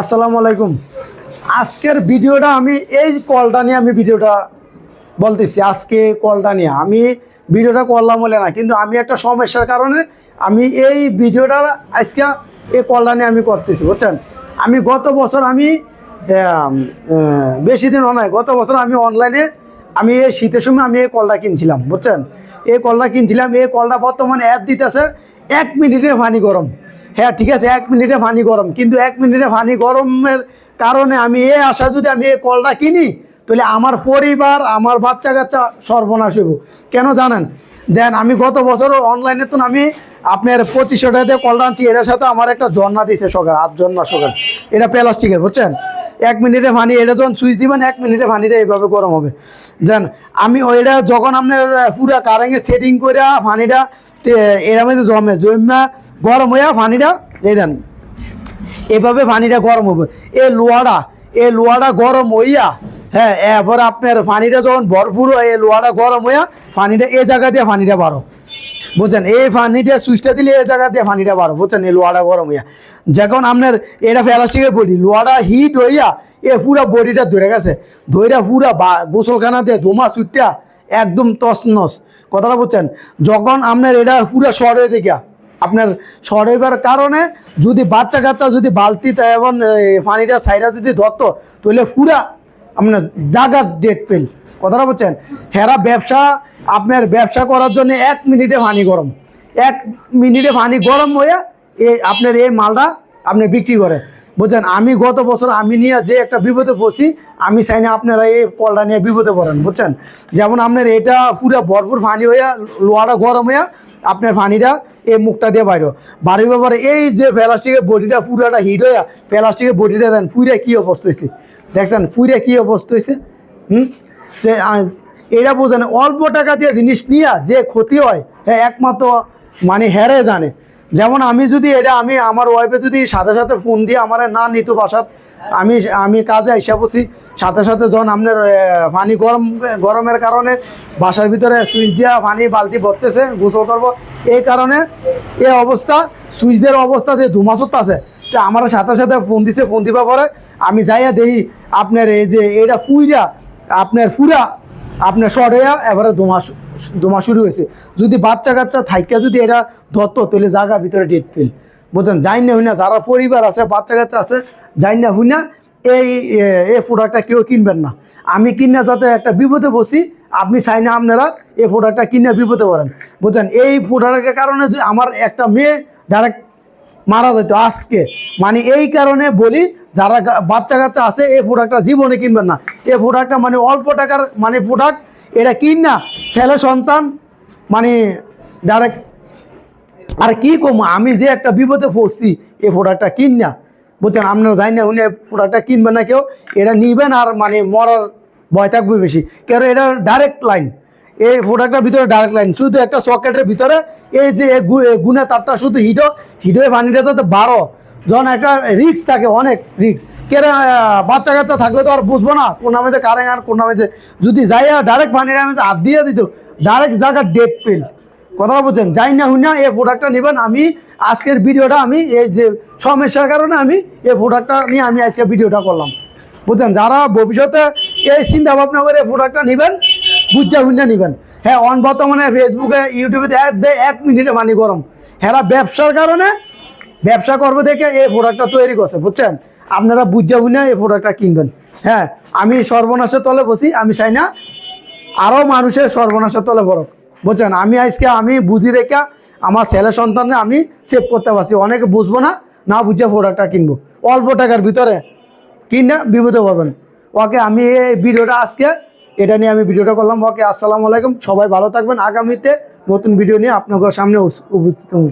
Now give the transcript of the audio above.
আসসালামু আলাইকুম। আজকের ভিডিওটা আমি, এই কলটা নিয়ে আমি ভিডিওটা বলতেছি, আজকে কলটা নিয়ে। আমি ভিডিওটা করলাম বলে না, কিন্তু আমি একটা সমস্যার কারণে আমি এই ভিডিওটা আজকে এই কলটা নিয়ে আমি করতেছি, বুঝছেন? আমি গত বছর আমি বেশি দিন নয় গত বছর আমি অনলাইনে আমি এই শীতের সময় আমি এই কলটা কিনছিলাম, বুঝছেন? এই কলটা কিনছিলাম, এই কলটা বর্তমানে অ্যাড দিতেছে এক মিনিটে পানি গরম। হ্যাঁ ঠিক আছে, এক মিনিটে পানি গরম। কিন্তু এক মিনিটে পানি গরমের কারণে আমি এ আশা যদি আমি এই কলটা কিনি তাহলে আমার পরিবার, আমার বাচ্চা কাচ্চা সর্বনাশ হইব। কেন জানেন? দেন আমি গত বছর অনলাইনে তো আমি আপনার পঁচিশশো টাকা দিয়ে কলটা আনছি এটার সাথে আমার একটা ঝর্ণা দিছে সকাল হাত ঝর্ণা সকাল এটা প্লাস্টিকের বুঝছেন? এক মিনিটে পানি এটা যখন সুইচ দিবেন, এক মিনিটে পানিটা এইভাবে গরম হবে। জান আমি ওইটা যখন আপনার পুরা কারেন্টে সেটিং করে পানিটা এর মধ্যে জমে, জমা, গরম হইয়া পানিটা এই দেন, এভাবে পানিটা গরম হবে। এ লোহাটা এ লোহাটা গরম হইয়া হ্যাঁ এরপর আপনার পানিটা যখন ভরপুর হয় লোহাটা গরম হইয়া পানিটা এই জায়গা দিয়ে পানিটা বাড়ো। বুঝছেন? এই পানিটা সুইচটা দিলে এই জায়গা দিয়ে পানিটা বাড়ো। বুঝছেন? এই লোহাটা গরম হইয়া। যখন আপনার এটা প্লাস্টিকের বডি লোহাটা হিট হইয়া এ পুরা বডিটা ধরে গেছে। ধইরা পুরা গোসলখানা দিয়ে ধোমা সুইটটা একদম তসনস কথাটা বুঝছেন? যখন আপনার এটা পুরা শর্ট হয়ে দেখা আপনার শর্ট হইবার কারণে যদি বাচ্চা কাচ্চা যদি বালতিতে এবং এ, পানিটা সাইডা যদি ধরতো তাহলে পুরা আপনার জাগাত ডেট ফেল। কথাটা বলছেন হেরা ব্যবসা, আপনার ব্যবসা করার জন্য এক মিনিটে পানি গরম। এক মিনিটে পানি গরম হয়ে এই আপনার এই মালটা আপনি বিক্রি করে। বুঝছেন? আমি গত বছর আমি নিয়ে যে একটা বিপদে পড়ছি, আমি চাই না আপনারা এই কলটা নিয়ে বিপদে পড়েন। বুঝছেন? যেমন আপনার এটা পুরো ভরপুর ফানি হইয়া লোহাটা গরম হইয়া আপনার পানিটা এই মুখটা দিয়ে বাইর। বাড়ির ব্যাপারে এই যে প্লাস্টিকের বডিটা পুরাটা হিট হইয়া প্লাস্টিকের বডিটা দেন, ফুইরা কী অবস্থা হয়েছে দেখছেন, ফুইরা কী অবস্থা হয়েছে হুম? যে এটা বোঝেন অল্প টাকা দিয়ে জিনিস নিয়ে যে ক্ষতি হয় হ্যাঁ একমাত্র মানে হেরে জানে। যেমন আমি যদি এটা আমি আমার ওয়াইফে যদি সাথে সাথে ফোন দিয়ে আমার না নিত বাসাত, আমি আমি কাজে আইসা বসি সাথে সাথে যখন আপনার পানি গরম, গরমের কারণে বাসার ভিতরে সুইচ দিয়া পানি বালতি ভরতেছে, গোসল করব। এই কারণে এই অবস্থা সুইচদের অবস্থা যে ধুমাসত আছে, তো আমার সাথে সাথে ফোন দিছে ফোন দিবা পরে আমি যাইয়া দেখি আপনার এই যে এটা ফুইরা আপনার ফুরা আপনার শর্ট হইয়া এবারে দুমাস শু- দোমা শুরু হয়েছে। যদি বাচ্চা কাচ্চা থাইকা যদি এটা ধরতো, তাহলে জায়গা ভিতরে ডেট ফেল বুঝলেন যাই না হই না যারা পরিবার আছে, বাচ্চা কাচ্চা আছে যাই না হই না এই এই প্রোডাক্টটা কেউ কিনবেন না। আমি কিনা যাতে একটা বিপদে বসি আপনি চাই না আপনারা এই প্রোডাক্টটা কিনে বিপদে পড়েন। বুঝলেন এই প্রোডাক্টের কারণে আমার একটা মেয়ে ডাইরেক্ট মারা যেত আজকে। মানে এই কারণে বলি, যারা বাচ্চা কাচ্চা আছে, এই প্রোডাক্টটা জীবনে কিনবেন না। এই প্রোডাক্টটা মানে অল্প টাকার মানে প্রোডাক্ট এটা কিন না। ছেলে, সন্তান মানে ডাইরেক্ট আর কি কম, আমি যে একটা বিপদে পড়ছি, এই প্রোডাক্টটা কিন না। বুঝছেন, আপনারা যাই না উনি প্রোডাক্টটা কিনবেন না কেউ, এটা নিবেন আর মানে মরার ভয় থাকবে বেশি। কেন, এটা ডাইরেক্ট লাইন এই প্রোডাক্টটার ভিতরে ডাইরেক্ট লাইন শুধু একটা সকেটের ভিতরে এই যে এই গু- এই গুণে তারটা শুধু হিটো হিটো পানিটা তো বারো। যখন একটা রিক্স থাকে, অনেক রিক্স কেন বাচ্চা কাচ্চা থাকলে তো আর বুঝব না কোন নামে যে কারেন্ট আর কোন নামে যে যদি যাই ডাইরেক্ট পানির আমি হাত দিয়ে দিত ডাইরেক্ট জায়গা ডেট ফেল কথাটা বলছেন যাই না হুই না, এই প্রোডাক্টটা নেবেন। আমি আজকের ভিডিওটা আমি এই যে সমস্যার কারণে আমি এই প্রোডাক্টটা নিয়ে আমি আজকে ভিডিওটা করলাম। বুঝছেন? যারা ভবিষ্যতে এই চিন্তা ভাবনা করে এই প্রোডাক্টটা নেবেন বুঝা হুইনা নিবেন। হ্যাঁ অন বর্তমানে ফেসবুকে ইউটিউবে এক মিনিটে পানি গরম। হ্যাঁ ব্যবসার কারণে ব্যবসা করব দেখে এই প্রোডাক্টটা তৈরি করছে, বুঝছেন? আপনারা বুঝা হুইনা এই প্রোডাক্টটা কিনবেন। হ্যাঁ আমি সর্বনাশের তলে বসি, আমি চাই না আরও মানুষের সর্বনাশের তলে বড় বুঝছেন? আমি আজকে আমি বুঝি রেখা আমার ছেলে সন্তানে আমি সেভ করতে পারছি। অনেকে বুঝব না না বুঝে প্রোডাক্টটা কিনবো। অল্প টাকার ভিতরে কিনা বিপদে পাবেন ওকে, আমি এই ভিডিওটা আজকে এটা নিয়ে আমি ভিডিওটা করলাম। ওকে, আসসালামু আলাইকুম। সবাই ভালো থাকবেন। আগামীতে নতুন ভিডিও নিয়ে আপনাদের সামনে উপস্থিত হব।